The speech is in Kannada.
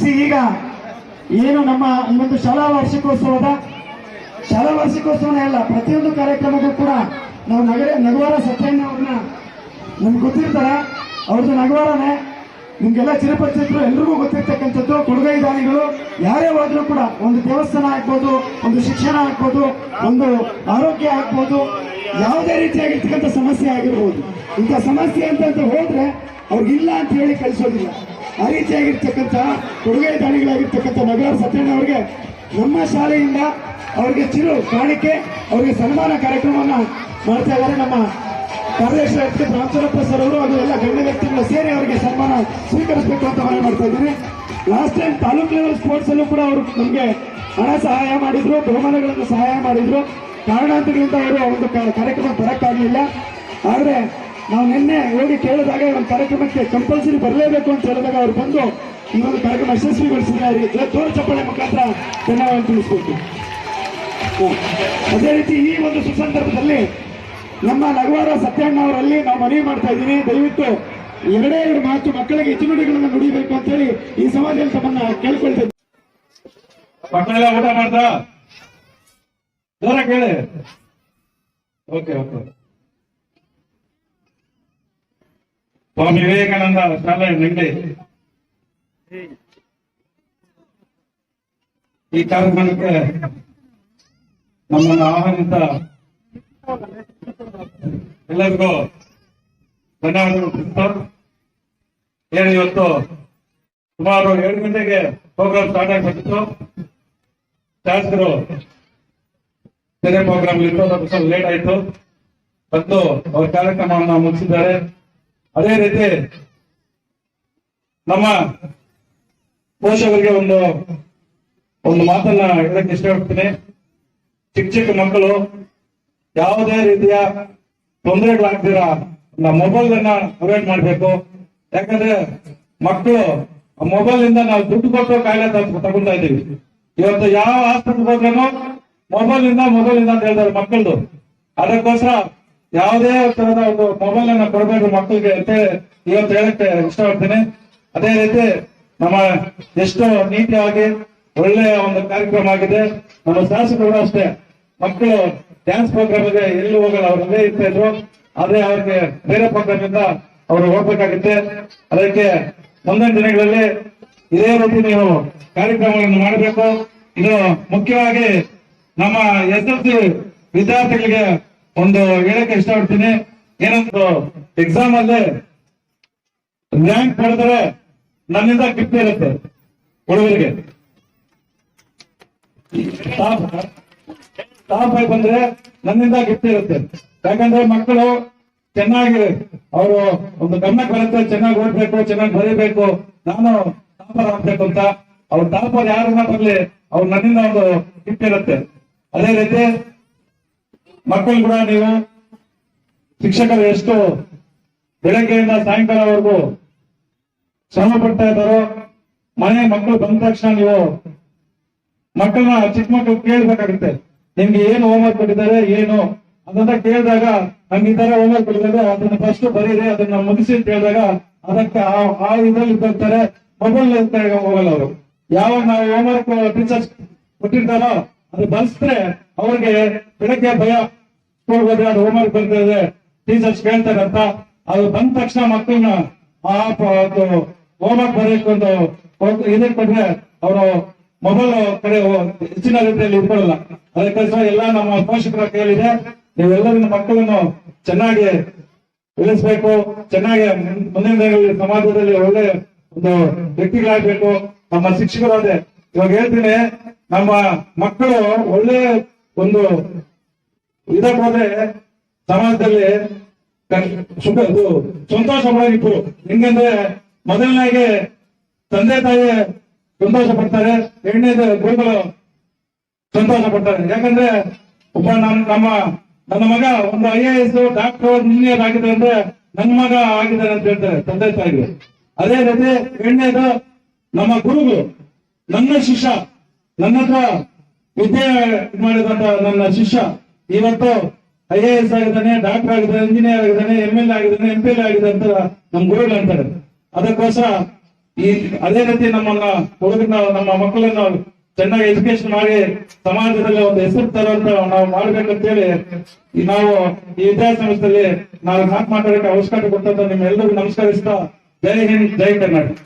ಸಿ, ಈಗ ಏನು ನಮ್ಮ ಈ ಒಂದು ಶಾಲಾ ವಾರ್ಷಿಕೋತ್ಸವದ, ಶಾಲಾ ವಾರ್ಷಿಕೋತ್ಸವನೇ ಅಲ್ಲ, ಪ್ರತಿಯೊಂದು ಕಾರ್ಯಕ್ರಮಕ್ಕೂ ಕೂಡ ನಾವು ನಗರ, ನಗುವಾರ ಸತ್ಯಣ್ಣ ಅವ್ರನ್ನ ನಮ್ಗೆ ಗೊತ್ತಿರ್ತಾರೆ. ಅವ್ರದ್ದು ನಗವಾರನೇ. ನಿಮ್ಗೆಲ್ಲ ಚಿರಪರಿಚಿತರು ಎಲ್ರಿಗೂ ಗೊತ್ತಿರ್ತಕ್ಕಂಥದ್ದು, ಕೊಡುಗೈ ದಾನಿಗಳು ಯಾರೇ ಹೋದ್ರೂ ಕೂಡ ಒಂದು ದೇವಸ್ಥಾನ ಆಗ್ಬೋದು, ಒಂದು ಶಿಕ್ಷಣ ಆಗ್ಬೋದು, ಒಂದು ಆರೋಗ್ಯ ಆಗ್ಬೋದು, ಯಾವುದೇ ರೀತಿಯಾಗಿರ್ತಕ್ಕಂಥ ಸಮಸ್ಯೆ ಆಗಿರ್ಬೋದು. ಇಂಥ ಸಮಸ್ಯೆ ಅಂತ ಹೋದ್ರೆ ಅವ್ರಿಗಿಲ್ಲ ಅಂತ ಹೇಳಿ ಕಳಿಸೋದಿಲ್ಲ. ಆ ರೀತಿಯಾಗಿರ್ತಕ್ಕಂಥ ಕೊಡುಗೆ ದಾನಿಗಳಾಗಿರ್ತಕ್ಕಂಥ ನಗರ ಸತ್ಯಣ್ಣ ಅವರಿಗೆ ನಮ್ಮ ಶಾಲೆಯಿಂದ ಅವರಿಗೆ ಚಿರು ಕಾಣಿಕೆ, ಅವರಿಗೆ ಸನ್ಮಾನ ಕಾರ್ಯಕ್ರಮವನ್ನು ಮಾಡ್ತಾ ಇದ್ದಾರೆ. ನಮ್ಮ ಕಾರ್ಯದರ್ಶಿ ರಾಮಚಂದ್ರಪ್ಪ ಸರ್ ಅವರು ಅದು ಎಲ್ಲ ಗಣ್ಯ ವ್ಯಕ್ತಿಗಳು ಸೇರಿ ಅವರಿಗೆ ಸನ್ಮಾನ ಸ್ವೀಕರಿಸಬೇಕು ಅಂತ ಮನವಿ ಮಾಡ್ತಾ ಇದ್ದೀನಿ. Last time taluk level sports ಅಲ್ಲೂ ಕೂಡ ಅವರು ನಮಗೆ ಹಣ ಸಹಾಯ ಮಾಡಿದ್ರು, ಬಹುಮಾನಗಳನ್ನು ಸಹಾಯ ಮಾಡಿದ್ರು. ಕಾರಣಾಂತರಗಳಿಂದ ಅವರು ಒಂದು ಕಾರ್ಯಕ್ರಮ ಬರಕ್ಕಾಗಲಿಲ್ಲ. ಆದ್ರೆ ನಾವು ನಿನ್ನೆ ಹೋಗಿ ಕೇಳಿದಾಗ ಈ ಒಂದು ಕಾರ್ಯಕ್ರಮಕ್ಕೆ ಕಂಪಲ್ಸರಿ ಬರಲೇಬೇಕು ಅಂತ ಹೇಳಿದಾಗ ಅವ್ರು ಬಂದು ಈ ಒಂದು ಕಾರ್ಯಕ್ರಮ ಯಶಸ್ವಿಗೊಳಿಸಿದ್ದಾರೆ. ತೋರು ಚಪ್ಪಾಳೆ ಮುಖಾಂತರ ಧನ್ಯವಾದ ತಿಳಿಸ್ಬೇಕು. ಅದೇ ರೀತಿ ಈ ಒಂದು ಸುಸಂದರ್ಭದಲ್ಲಿ ನಮ್ಮ ನಗವಾರ ಸತ್ಯಣ್ಣ ಅವರಲ್ಲಿ ನಾವು ಮನವಿ ಮಾಡ್ತಾ ಇದ್ದೀನಿ. ದಯವಿಟ್ಟು ಎರಡೇ ಎರಡು ಮಾತು ಮಕ್ಕಳಿಗೆ ಇತಿನುಡಿಗಳನ್ನು ನುಡಿಬೇಕು ಅಂತ ಹೇಳಿ ಈ ಸಮಾಜದಲ್ಲಿ ತಮ್ಮನ್ನ ಕೇಳ್ಕೊಳ್ತೇವೆ ಮಕ್ಕಳೆಲ್ಲ ಊಟ ಮಾಡ್ತಾ? ಜೋರ ಕೇಳಿ. ಓಕೆ ಓಕೆ ಸ್ವಾಮಿ ವಿವೇಕಾನಂದ ಶಾಲೆ ನಂಗೆ ಈ ಕಾರ್ಯಕ್ರಮಕ್ಕೆ ನಮ್ಮನ್ನು ಆಹ್ವಾನಿತ ಎಲ್ಲರಿಗೂ ಧನ್ಯವಾದಗಳು ಏನು ಇವತ್ತು ಸುಮಾರು ಏಳು ಗಂಟೆಗೆ ಪ್ರೋಗ್ರಾಮ್ ಸ್ಟಾರ್ಟ್ ಆಗಬೇಕಿತ್ತು. ಶಾಸಕರು ಬೇರೆ ಪ್ರೋಗ್ರಾಮ್ ಇತ್ತು ಸ್ವಲ್ಪ ಲೇಟ್ ಆಯ್ತು. ಬಂದು ಅವ್ರ ಕಾರ್ಯಕ್ರಮವನ್ನು ಮುಗಿಸಿದ್ದಾರೆ. ಅದೇ ರೀತಿ ನಮ್ಮ ಪೋಷಕರಿಗೆ ಒಂದು ಒಂದು ಮಾತನ್ನ ಹೇಳಕ್ಕೆ ಇಷ್ಟಪಡ್ತೀನಿ. ಚಿಕ್ಕ ಚಿಕ್ಕ ಮಕ್ಕಳು ಯಾವುದೇ ರೀತಿಯ ತೊಂದರೆಗಳಾಗ್ತೀರ ನಮ್ಮ ಮೊಬೈಲ್ ಅನ್ನ ಅವಾಯ್ಡ್ ಮಾಡ್ಬೇಕು. ಯಾಕಂದ್ರೆ ಮಕ್ಕಳು ಮೊಬೈಲ್ ಇಂದ ನಾವು ದುಡ್ಡು ಕೊಟ್ಟು ಕಾಯಿಲೆ ತಗ್- ತಗೊಂತಾ ಇದೀವಿ ಇವತ್ತು ಯಾವ ಆಸ್ಪತ್ರೆಗೆ ಹೋದ್ರೂ ಮೊಬೈಲ್ ಇಂದ ಮೊಬೈಲ್ ಇಂದ ಅಂತ ಹೇಳ್ತಾರೆ ಮಕ್ಕಳದು. ಅದಕ್ಕೋಸ್ಕರ ಯಾವುದೇ ತರದ ಒಂದು ಮೊಬೈಲ್ ಅನ್ನ ಕೊಡಬೇಕು ಮಕ್ಕಳಿಗೆ ಅಂತ ಇವತ್ತು ಹೇಳಕ್ಕೆ ಇಷ್ಟಪಡ್ತೀನಿ. ಅದೇ ರೀತಿ ನಮ್ಮ ಎಷ್ಟು ನೀತಿಯಾಗಿ ಒಳ್ಳೆಯ ಒಂದು ಕಾರ್ಯಕ್ರಮ ಆಗಿದೆ. ನಮ್ಮ ಶಾಸಕರು ಅಷ್ಟೇ. ಮಕ್ಕಳು ಡ್ಯಾನ್ಸ್ ಪ್ರೋಗ್ರಾಮ್ಗೆ ಎಲ್ಲಿ ಹೋಗಲ್ಲ, ಅವ್ರು ಅಲ್ಲೇ ಇರ್ತಾ ಇದ್ರು. ಆದ್ರೆ ಅವ್ರಿಗೆ ಬೇರೆ ಪ್ರೋಗ್ರಾಮ್ ಇಂದ ಅವರು ಹೋಗ್ಬೇಕಾಗುತ್ತೆ. ಅದಕ್ಕೆ ಮುಂದಿನ ದಿನಗಳಲ್ಲಿ ಇದೇ ರೀತಿ ನೀವು ಕಾರ್ಯಕ್ರಮಗಳನ್ನು ಮಾಡಬೇಕು. ಇದು ಮುಖ್ಯವಾಗಿ ನಮ್ಮ ಎಸ್ ಎಲ್ ಸಿ ವಿದ್ಯಾರ್ಥಿಗಳಿಗೆ ಒಂದು ಹೇಳಕ್ಕೆ ಇಷ್ಟಪಡ್ತೀನಿ. ಏನೊಂದು ಎಕ್ಸಾಮ್ ಅಲ್ಲಿ ರ್ಯಾಂಕ್ ಪಡೆದ್ರೆ ನನ್ನಿಂದ ಗಿಫ್ಟ್ ಇರುತ್ತೆ ಹುಡುಗರಿಗೆ. ಟಾಪ್ ಆಗಿ ಬಂದ್ರೆ ನನ್ನಿಂದ ಗಿಫ್ಟ್ ಇರುತ್ತೆ ಯಾಕಂದ್ರೆ ಮಕ್ಕಳು ಚೆನ್ನಾಗಿ ಅವರು ಒಂದು ಗಮನಕ್ಕೆ ಬರುತ್ತೆ, ಚೆನ್ನಾಗಿ ಓದ್ಬೇಕು, ಚೆನ್ನಾಗಿ ಬರೀಬೇಕು. ನಾನು ಟಾಪರ್ ಆಗ್ಬೇಕು ಅಂತ. ಅವ್ರ ಟಾಪರ್ ಯಾರನ್ನ ಬರಲಿ, ಅವ್ರು ನನ್ನಿಂದ ಒಂದು ಗಿಫ್ಟ್ ಇರುತ್ತೆ ಅದೇ ರೀತಿ ಮಕ್ಕಳು ಕೂಡ ನೀವು ಶಿಕ್ಷಕರು ಎಷ್ಟು ಬೆಳಗ್ಗೆಯಿಂದ ಸಾಯಂಕಾಲವರೆಗೂ ಶ್ರಮ ಪಡ್ತಾ ಇದ್ದಾರೋ, ಮನೆ ಮಕ್ಕಳು ಬಂದ ತಕ್ಷಣ ನೀವು ಮಕ್ಕಳನ್ನ ಚಿಕ್ಕ ಮಕ್ಕಳು ಕೇಳ್ಬೇಕಾಗುತ್ತೆ. ನಿಮ್ಗೆ ಏನು ಹೋಮ್ವರ್ಕ್ ಕೊಟ್ಟಿದ್ದಾರೆ, ಏನು ಅದನ್ನ ಕೇಳಿದಾಗ ನಮ್ಗೆ ಈ ತರ ಹೋಮ್ವರ್ಕ್ ಕೊಟ್ಟಿದ್ದಾರೆ, ಅದನ್ನ ಫಸ್ಟ್ ಬರೀರಿ, ಅದನ್ನ ಮುಗಿಸಿ ಅಂತ ಹೇಳಿದಾಗ ಅದಕ್ಕೆ ಆ- ಆ ಇದ್ರಲ್ಲಿ ಬರ್ತಾರೆ ಮೊಬೈಲ್ ಹೋಗಲ್ಲ ಅವರು. ಯಾವಾಗ ನಾವು ಹೋಮ್ವರ್ಕ್ ಟೀಚರ್ಸ್ ಕೊಟ್ಟಿರ್ತಾರೋ ಅದು ಬಳಸಿದ್ರೆ ಅವ್ರಿಗೆ ಬೆಳಗ್ಗೆ ಭಯ. ಸ್ಕೂಲ್ ಹೋದ್ರೆ ಅದು ಹೋಮ್ವರ್ಕ್ ಬರ್ತಾ ಇದೆ. ಟೀಚರ್ಸ್ ಕೇಳ್ತಾರೆ ಅಂತ. ಅದು ಬಂದ ತಕ್ಷಣ ಮಕ್ಕಳನ್ನ ಆ ಹೋಮ್ವರ್ಕ್ ವರ್ಕ್ ಒಂದು ಇದಕ್ಕೆ ಕೊಟ್ರೆ ಅವರು ಮೊಬೈಲ್ ಕಡೆ ಹೆಚ್ಚಿನ ರೀತಿಯಲ್ಲಿ ಇಟ್ಕೊಳ್ಳಲ್ಲ. ಅದಕ್ಕೋಸ್ಕರ ಎಲ್ಲ ನಮ್ಮ ಪೋಷಕರ ಕೇಳಿದೆ ನೀವೆಲ್ಲರೂ ಮಕ್ಕಳನ್ನು ಚೆನ್ನಾಗಿ ಬೆಳೆಸ್ಬೇಕು. ಚೆನ್ನಾಗಿ ಮುಂದಿನ ದಿನಗಳಲ್ಲಿ ಸಮಾಜದಲ್ಲಿ ಒಳ್ಳೆ ಒಂದು ವ್ಯಕ್ತಿಗಳಾಗ್ಬೇಕು. ನಮ್ಮ ಶಿಕ್ಷಕರು ಇವಾಗ ಹೇಳ್ತೀನಿ ನಮ್ಮ ಮಕ್ಕಳು ಒಳ್ಳೆ ಒಂದು ಇದಕ್ಕೆ ಹೋದ್ರೆ ಸಮಾಜದಲ್ಲಿ ಸುಖ ಸಂತೋಷ ಹೆಂಗಂದ್ರೆ ಮೊದಲನೇ ತಂದೆ ತಾಯಿ ಸಂತೋಷ ಪಡ್ತಾರೆ ಎರಡನೇದು ಗುರುಗಳು ಸಂತೋಷ ಪಡ್ತಾರೆ ಯಾಕಂದ್ರೆ ಒಬ್ಬ ನಮ್ ನಮ್ಮ ನನ್ನ ಮಗ ಒಂದು I A S doctor engineer ಆಗಿದೆ ಅಂದ್ರೆ ನನ್ನ ಮಗ ಆಗಿದ್ದಾರೆ ಅಂತ ಹೇಳ್ತಾರೆ ತಂದೆ ತಾಯಿಗೆ ಅದೇ ರೀತಿ ಎರಡನೇದು ನಮ್ಮ ಗುರುಗಳು, ನನ್ನ ಶಿಷ್ಯ. ನನ್ನ ಹತ್ರ ವಿದ್ಯೆ ಮಾಡಿದಂತ ನನ್ನ ಶಿಷ್ಯ, ಇವತ್ತು ಐ ಎ ಎಸ್ ಆಗಿದ್ದಾನೆ ಡಾಕ್ಟರ್ ಆಗಿದ್ದಾನೆ ಇಂಜಿನಿಯರ್ ಆಗಿದ್ದಾನೆ ಎಂ ಎಲ್ ಆಗಿದ್ದಾನೆ ಎಂ ಪಿ ಎಲ್ ಆಗಿದೆ ಅಂತ ನಮ್ ಗುರುಗಳು ಅಂತಾರೆ. ಅದಕ್ಕೋಸ್ಕರ ಈ ಅದೇ ರೀತಿ ನಮ್ಮನ್ನ ಹುಡುಗನ ನಮ್ಮ ಮಕ್ಕಳನ್ನ ಚೆನ್ನಾಗಿ ಎಜುಕೇಶನ್ ಮಾಡಿ ಸಮಾಜದಲ್ಲಿ ಒಂದು ಹೆಸರು ತರುವಂತ ನಾವು ಮಾಡ್ಬೇಕಂತೇಳಿ ಈ ನಾವು ಈ ವಿದ್ಯಾಸಂಸ್ಥೆಯಲ್ಲಿ ನಾವು ಮಾತು ಮಾತಾಡಕ್ಕೆ ಅವಶ್ಯಕತೆ ಕೊಟ್ಟಂತ ನಿಮ್ಮೆಲ್ಲರಿಗೂ ನಮಸ್ಕರಿಸ್ತಾ ಜೈ ಹಿಂದ್, ಜೈ ಕರ್ನಾಟಕ.